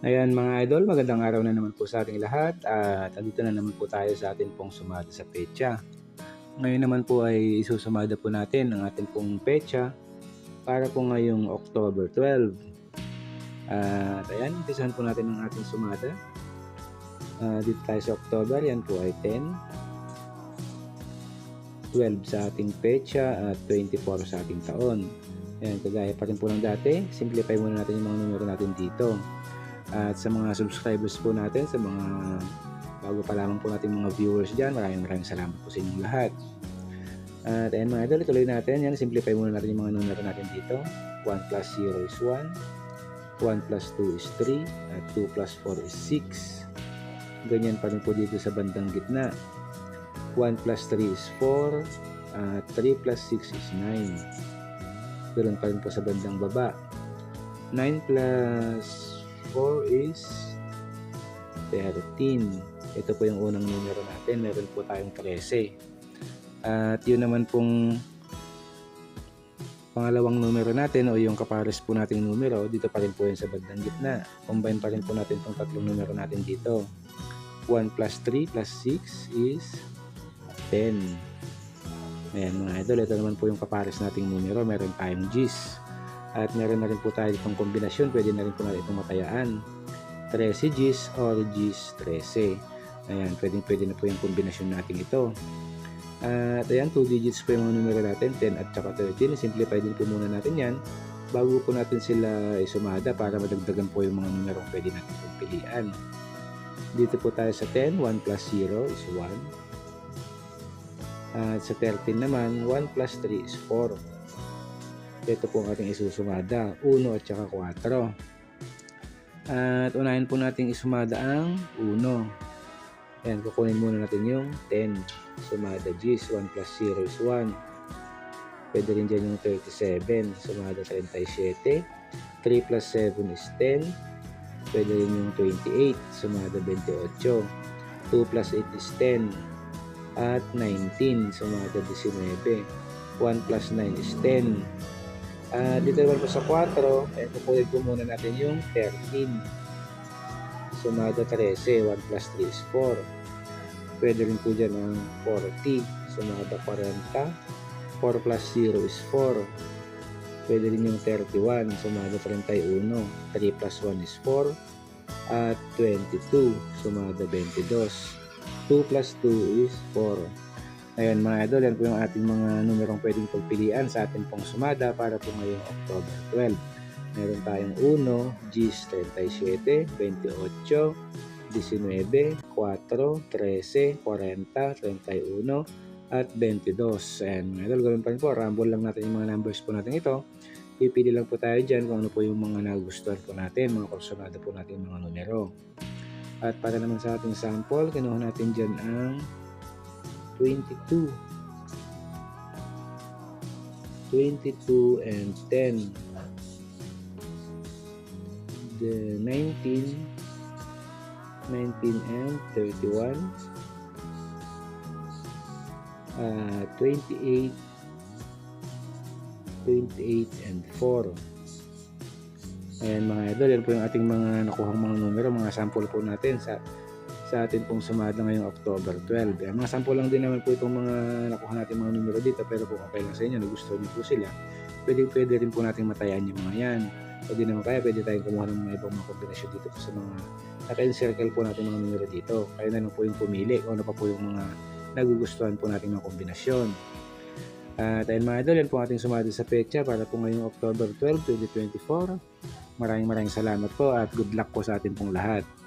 Ayan mga idol, magandang araw na naman po sa ating lahat at andito na naman po tayo sa ating pong sumada sa pecha. Ngayon naman po ay isusumada po natin ang ating pong pecha para po ngayong October 12. At ayan, umpisahan po natin ang ating sumada. Ah, dito tayo sa October, yan po ay 10. 12 sa ating pecha at 24 sa ating taon. Ayan, kagaya pa rin po ng dati, simplify muna natin yung mga numero natin dito. At sa mga subscribers po natin, sa mga bago pa lamang po natin mga viewers dyan, maraming maraming salamat po sa inyong lahat. At ayan mga idol, ituloy natin. Yan, simplify muna natin yung mga numero natin dito. 1 plus 0 is 1. 1 plus 2 is 3. At 2 plus 4 is 6. Ganyan pa rin po dito sa bandang gitna. 1 plus 3 is 4. At 3 plus 6 is 9. Ganoon pa rin po sa bandang baba. 9 plus 4 is 13. Ito po yung unang numero natin. Meron po tayong 13. At yun naman pong pangalawang numero natin o yung kapares po nating numero, dito pa rin po yun sa bandang gitna. Combine pa rin po natin itong tatlong numero natin dito. 1 plus 3 plus 6 is 10. Ayan mga idol, ito naman po yung kapares nating numero. Meron tayong G's. At meron na rin po tayo itong kombinasyon. Pwede na rin po natin itong matayaan. 13 G's or G's 13. Ayan, pwede, pwede na po yung kombinasyon natin ito. At ayan, 2 digits po yung mga numero natin, 10 at saka 13. Simplify din po muna natin yan bago po natin sila isumada para madagdagan po yung mga numero pwede natin pong pilian. Dito po tayo sa 10, 1 plus 0 is 1. At sa 13 naman, 1 plus 3 is 4. Ito po ang ating isusumada, 1 at saka 4. At unahin po natin isumada ang 1. Ayan, kukunin muna natin yung 10. Sumada G's, 1 plus 0 is 1. Pwede rin dyan yung 37. Sumada 37. 3 plus 7 is 10. Pwede rin yung 28. Sumada 28. 2 plus 8 is 10. At 19. Sumada 19. 1 plus 9 is 10. Ah, dito naman po sa 4, eh, kukunin po muna natin yung 13. Sumada 13, 1 plus 3 is 4. Pwede rin po dyan ang 40. Sumada 40. 4 plus 0 is 4. Pwede rin yung 31. Sumada 31. 3 plus 1 is 4. At 22. Sumada 22. 2 plus 2 is 4. Ayan mga idol, yan po yung ating mga numerong pwedeng pagpilian sa ating pong sumada para po ngayong October 12. Meron tayong 1, G's 37, 28, 19, 4, 13, 40, 31, at 22. Ayan mga idol, gawin pa rin po, rumble lang natin yung mga numbers po natin ito. Pipili lang po tayo dyan kung ano po yung mga nagustuhan po natin, mga kursunada po natin mga numero. At para naman sa ating sample, kinuha natin dyan ang 22 22 and 10 the 19 19 and 31 uh, 28 28 and 4 ayan mga idol yan po yung ating mga nakuhang mga numero mga sample po natin sa sa atin pong sumada ngayong October 12. Ayan, mga sample lang din naman po itong mga nakuha natin mga numero dito pero kung okay lang sa inyo, nagustuhan niyo po sila, pwede, pwede rin po natin matayan yung mga yan. Pwede naman kaya, pwede tayong kumuha ng mga ibang mga kombinasyon dito sa mga naka-encircle po natin mga numero dito. Kaya na lang po yung pumili kung ano pa po yung mga nagugustuhan po natin mga kombinasyon. At ayun mga idol, yan po ating sumada sa pecha para po ngayong October 12, 2024. Maraming maraming salamat po at good luck po sa atin pong lahat.